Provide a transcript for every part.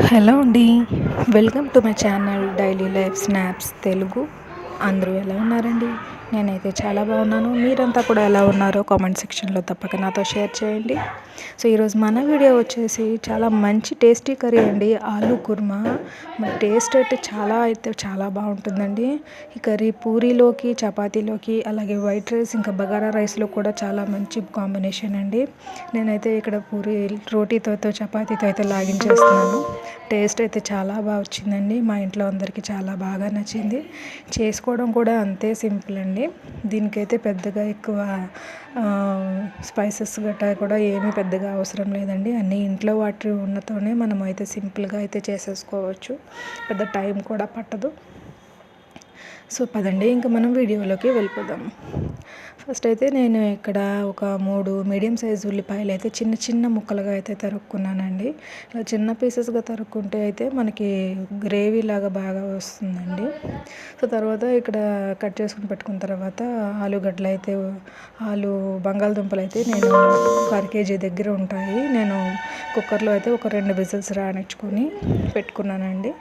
Hello అండి. Welcome to my channel daily life snaps Telugu. అందరూ ఎలా ఉన్నారండి? నేనైతే చాలా బాగున్నాను. మీరంతా కూడా ఎలా ఉన్నారో కామెంట్ సెక్షన్లో తప్పక నాతో షేర్ చేయండి. సో ఈరోజు మన వీడియో వచ్చేసి చాలా మంచి టేస్టీ కర్రీ అండి. ఆలు కుర్మా. మరి టేస్ట్ అయితే చాలా అయితే చాలా బాగుంటుందండి. ఈ కర్రీ పూరీలోకి చపాతీలోకి అలాగే వైట్ రైస్ ఇంకా బగారా రైస్లో కూడా చాలా మంచి కాంబినేషన్ అండి. నేనైతే ఇక్కడ పూరీ రోటీతో చపాతీతో అయితే లాగించేస్తున్నాను. టేస్ట్ అయితే చాలా బాగా వచ్చిందండి. మా ఇంట్లో అందరికీ చాలా బాగా నచ్చింది. చేసుకోవడం కూడా అంతే సింపుల్ అండి. దీనికైతే పెద్దగా ఎక్కువ స్పైసెస్ గట్రా కూడా ఏమీ పెద్దగా అవసరం లేదండి. అన్నీ ఇంట్లో వాటి ఉన్నతోనే మనం అయితే సింపుల్గా అయితే చేసేసుకోవచ్చు. పెద్ద టైం కూడా పట్టదు. సో పదండి. ఇంకా మనం వీడియోలోకి వెళ్ళిపోదాం. ఫస్ట్ అయితే నేను ఇక్కడ ఒక మూడు మీడియం సైజు ఉల్లిపాయలు అయితే చిన్న చిన్న ముక్కలుగా అయితే తరుక్కున్నానండి. ఇలా చిన్న పీసెస్గా తరుక్కుంటే అయితే మనకి గ్రేవీ లాగా బాగా వస్తుందండి. సో తర్వాత ఇక్కడ కట్ చేసుకుని పెట్టుకున్న తర్వాత ఆలుగడ్డలు అయితే ఆలు బంగాళదుంపలు అయితే నేను ఒక అర కేజీ దగ్గర ఉంటాయి. నేను కుక్కర్లో అయితే ఒక రెండు విజిల్స్ రానిచ్చుకొని పెట్టుకున్నానండి.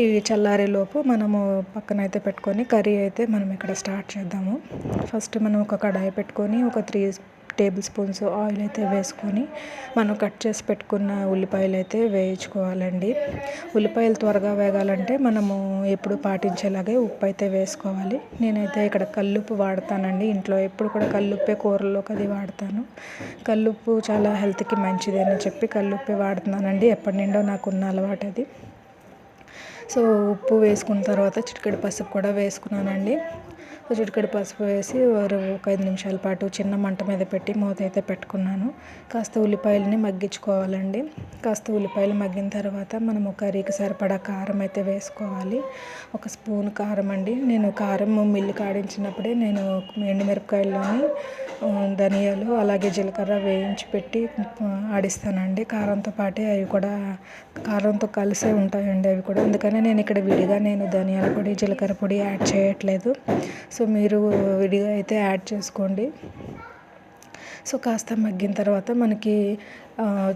ఇవి చల్లారేలోపు మనము పక్కన అయితే పెట్టుకొని కర్రీ అయితే మనం ఇక్కడ స్టార్ట్ చేద్దాము. ఫస్ట్ మనం ఒక కడాయి పెట్టుకొని ఒక త్రీ టేబుల్ స్పూన్స్ ఆయిల్ అయితే వేసుకొని మనం కట్ చేసి పెట్టుకున్న ఉల్లిపాయలు అయితే వేయించుకోవాలండి. ఉల్లిపాయలు త్వరగా వేగాలంటే మనము ఎప్పుడు పాటించేలాగే ఉప్పు అయితే వేసుకోవాలి. నేనైతే ఇక్కడ కల్లుప్పు వాడతానండి. ఇంట్లో ఎప్పుడు కూడా కల్లుప్పే కూరల్లోకి అది వాడతాను. కల్లుప్పు చాలా హెల్త్కి మంచిది అని చెప్పి కల్లుప్పే వాడుతున్నానండి. ఎప్పటి నుండో నాకున్న అలవాటు అది. సో ఉప్పు వేసుకున్న తర్వాత చిటికెడు పసుపు కూడా వేసుకున్నానండి. చిటికెడు పసుపు వేసి ఒక ఐదు నిమిషాల పాటు చిన్న మంట మీద పెట్టి మూత అయితే పెట్టుకున్నాను. కాస్త ఉల్లిపాయలని మగ్గించుకోవాలండి. కాస్త ఉల్లిపాయలు మగ్గిన తర్వాత మనం కర్రీకి సరిపడా కారం అయితే వేసుకోవాలి. ఒక స్పూన్ కారం అండి. నేను కారం మిల్లు కాడించినప్పుడే నేను ఎండుమిరపకాయల్లోని ధనియాలు అలాగే జీలకర్ర వేయించి పెట్టి ఆడిస్తానండి. కారంతో పాటే అవి కూడా కారంతో కలిసే ఉంటాయండి అవి కూడా. అందుకనే నేను ఇక్కడ విడిగా నేను ధనియాల పొడి జీలకర్ర పొడి యాడ్ చేయట్లేదు. సో మీరు విడిగా అయితే యాడ్ చేసుకోండి. సో కాస్త మగ్గిన తర్వాత మనకి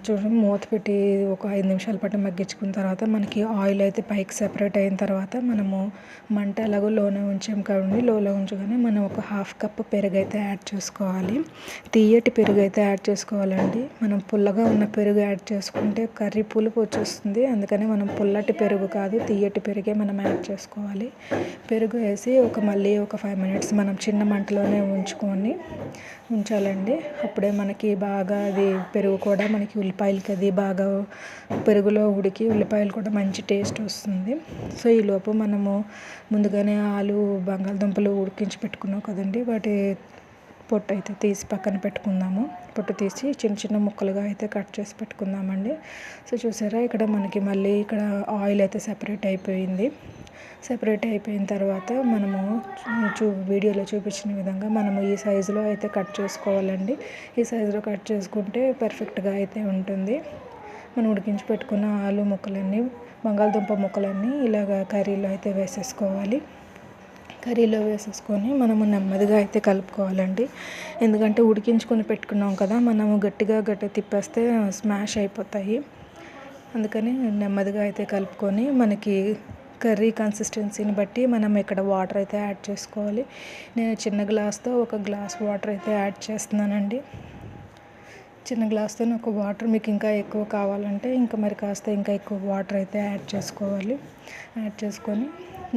చూడండి మూత పెట్టి ఒక ఐదు నిమిషాల పాటు మగ్గించుకున్న తర్వాత మనకి ఆయిల్ అయితే పైకి సెపరేట్ అయిన తర్వాత మనము మంట ఎలాగో లోనే ఉంచాం కాబట్టి లోలో ఉంచగానే మనం ఒక హాఫ్ కప్ పెరుగు అయితే యాడ్ చేసుకోవాలి. తీయటి పెరుగు అయితే యాడ్ చేసుకోవాలండి. మనం పుల్లగా ఉన్న పెరుగు యాడ్ చేసుకుంటే కర్రీ పులుపు వచ్చేస్తుంది. అందుకని మనం పుల్లటి పెరుగు కాదు తీయటి పెరుగే మనం యాడ్ చేసుకోవాలి. పెరుగు వేసి ఒక మళ్ళీ ఒక ఫైవ్ మినిట్స్ మనం చిన్న మంటలోనే ఉంచుకొని ఉంచాలండి. అప్పుడే మనకి బాగా అది పెరుగు కూడా మనకి ఉల్లిపాయలకి అది బాగా పెరుగులో ఉడికి ఉల్లిపాయలు కూడా మంచి టేస్ట్ వస్తుంది. సో ఈలోపు మనము ముందుగానే ఆలు బంగాళదుంపలు ఉడికించి పెట్టుకున్నాం కదండి. వాటి పొట్టు అయితే తీసి పక్కన పెట్టుకుందాము. పొట్టు తీసి చిన్న చిన్న ముక్కలుగా అయితే కట్ చేసి పెట్టుకుందామండి. సో చూసారా? ఇక్కడ మనకి మళ్ళీ ఇక్కడ ఆయిల్ అయితే సెపరేట్ అయిపోయింది. సెపరేట్ అయిపోయిన తర్వాత మనము చూ వీడియోలో చూపించిన విధంగా మనము ఈ సైజులో అయితే కట్ చేసుకోవాలండి. ఈ సైజులో కట్ చేసుకుంటే పర్ఫెక్ట్గా అయితే ఉంటుంది. మనం ఉడికించి పెట్టుకున్న ఆలు ముక్కలన్నీ బంగాళదుంప ముక్కలన్నీ ఇలాగ కర్రీలో అయితే వేసేసుకోవాలి. కర్రీలో వేసేసుకొని మనము నెమ్మదిగా అయితే కలుపుకోవాలండి. ఎందుకంటే ఉడికించుకొని పెట్టుకున్నాం కదా మనము గట్టిగా గట్టి తిప్పేస్తే స్మాష్ అయిపోతాయి. అందుకని నెమ్మదిగా అయితే కలుపుకొని మనకి కర్రీ కన్సిస్టెన్సీని బట్టి మనం ఇక్కడ వాటర్ అయితే యాడ్ చేసుకోవాలి. నేను చిన్న గ్లాస్తో ఒక గ్లాస్ వాటర్ అయితే యాడ్ చేస్తున్నానండి. చిన్న గ్లాస్తో ఒక వాటర్ మీకు ఇంకా ఎక్కువ కావాలంటే ఇంకా మరి కాస్త ఇంకా ఎక్కువ వాటర్ అయితే యాడ్ చేసుకోవాలి. యాడ్ చేసుకొని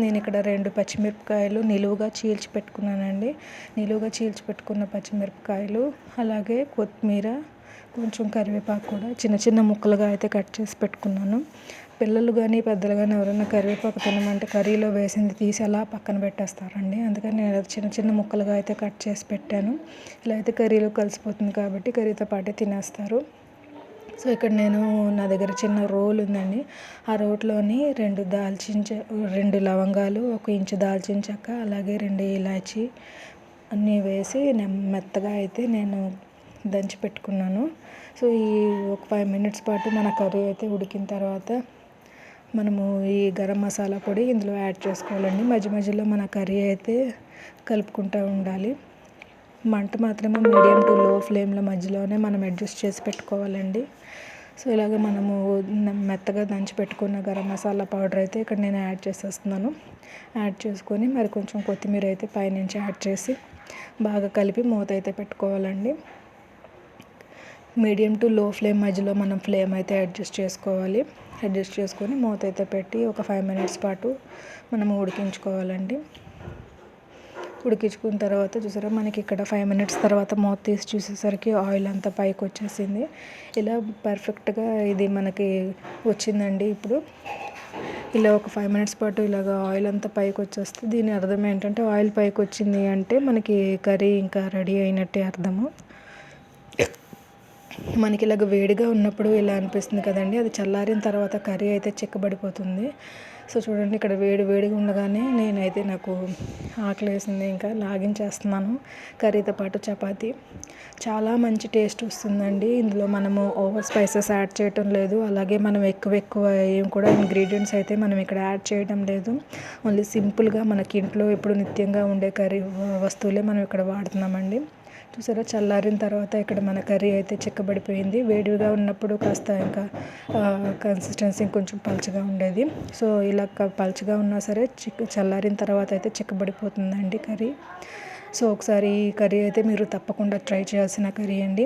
నేను ఇక్కడ రెండు పచ్చిమిరపకాయలు నిలువుగా చీల్చి పెట్టుకున్నానండి. నిలువుగా చీల్చి పెట్టుకున్న పచ్చిమిరపకాయలు అలాగే కొత్తిమీర కొంచెం కరివేపాకు కూడా చిన్న చిన్న ముక్కలుగా అయితే కట్ చేసి పెట్టుకున్నాను. పిల్లలు కానీ పెద్దలు కానీ ఎవరైనా కరివేపాకు తినమంటే కర్రీలో వేసింది తీసి అలా పక్కన పెట్టేస్తారండి. అందుకని నేను చిన్న చిన్న ముక్కలుగా అయితే కట్ చేసి పెట్టాను. ఇలా అయితే కర్రీలో కలిసిపోతుంది కాబట్టి కర్రీతో పాటే తినేస్తారు. సో ఇక్కడ నేను నా దగ్గర చిన్న రోల్ ఉందండి. ఆ రోట్లోని రెండు దాల్చిన రెండు లవంగాలు ఒక ఇంచు దాల్చిన చెక్క అలాగే రెండు ఇలాచి అన్నీ వేసి మెత్తగా అయితే నేను దంచి పెట్టుకున్నాను. సో ఈ ఒక ఫైవ్ మినిట్స్ పాటు మన కర్రీ అయితే ఉడికిన తర్వాత మనము ఈ గరం మసాలా పొడి ఇందులో యాడ్ చేసుకోవాలండి. మధ్య మధ్యలో మన కర్రీ అయితే కలుపుకుంటూ ఉండాలి. మంట మాత్రమే మీడియం టు లో ఫ్లేమ్ల మధ్యలోనే మనం అడ్జస్ట్ చేసి పెట్టుకోవాలండి. సో ఇలాగ మనము మెత్తగా దంచి పెట్టుకున్న గరం మసాలా పౌడర్ అయితే ఇక్కడ నేను యాడ్ చేసేస్తున్నాను. యాడ్ చేసుకొని మరి కొంచెం కొత్తిమీర అయితే పైనుంచి యాడ్ చేసి బాగా కలిపి మూత అయితే పెట్టుకోవాలండి. మీడియం టు లో ఫ్లేమ్ మధ్యలో మనం ఫ్లేమ్ అయితే అడ్జస్ట్ చేసుకోవాలి. అడ్జస్ట్ చేసుకొని మూత అయితే పెట్టి ఒక ఫైవ్ మినిట్స్ పాటు మనం ఉడికించుకోవాలండి. ఉడికించుకున్న తర్వాత చూసారా మనకి ఇక్కడ ఫైవ్ మినిట్స్ తర్వాత మూత తీసి చూసేసరికి ఆయిల్ అంతా పైకి వచ్చేసింది. ఇలా పర్ఫెక్ట్గా ఇది మనకి వచ్చిందండి ఇప్పుడు. ఇలా ఒక ఫైవ్ మినిట్స్ పాటు ఇలాగ ఆయిల్ అంతా పైకి వచ్చేస్తే దీని అర్థం ఏంటంటే ఆయిల్ పైకి వచ్చింది అంటే మనకి కర్రీ ఇంకా రెడీ అయినట్టే అర్థము. మనకి ఇలాగ వేడిగా ఉన్నప్పుడు ఇలా అనిపిస్తుంది కదండి అది చల్లారిన తర్వాత కర్రీ అయితే చిక్కబడిపోతుంది. సో చూడండి ఇక్కడ వేడి వేడిగా ఉండగానే నేనైతే నాకు ఆకలి వేసింది ఇంకా లాగించేస్తున్నాను. కర్రీతో పాటు చపాతీ. చాలా మంచి టేస్ట్ వస్తుందండి. ఇందులో మనము ఓవర్ స్పైసెస్ యాడ్ చేయటం లేదు. అలాగే మనం ఎక్కువ ఎక్కువ ఏం కూడా ఇంగ్రీడియంట్స్ అయితే మనం ఇక్కడ యాడ్ చేయడం లేదు. ఓన్లీ సింపుల్గా మనకి ఇంట్లో ఎప్పుడు నిత్యంగా ఉండే కర్రీ వస్తువులే మనం ఇక్కడ వాడుతున్నామండి. చూసారా? చల్లారిన తర్వాత ఇక్కడ మన కర్రీ అయితే చిక్కబడిపోయింది. వేడిగా ఉన్నప్పుడు కాస్త ఇంకా కన్సిస్టెన్సీ కొంచెం పలచగా ఉండేది. సో ఇలా పలచగా ఉన్నా సరే చిక్క చల్లారిన తర్వాత అయితే చిక్కబడిపోతుందండి కర్రీ. సో ఒకసారి ఈ కర్రీ అయితే మీరు తప్పకుండా ట్రై చేయాల్సిన కర్రీ అండి.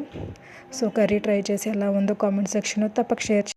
సో కర్రీ ట్రై చేసి ఎలా ఉందో కామెంట్ సెక్షన్లో తప్పక షేర్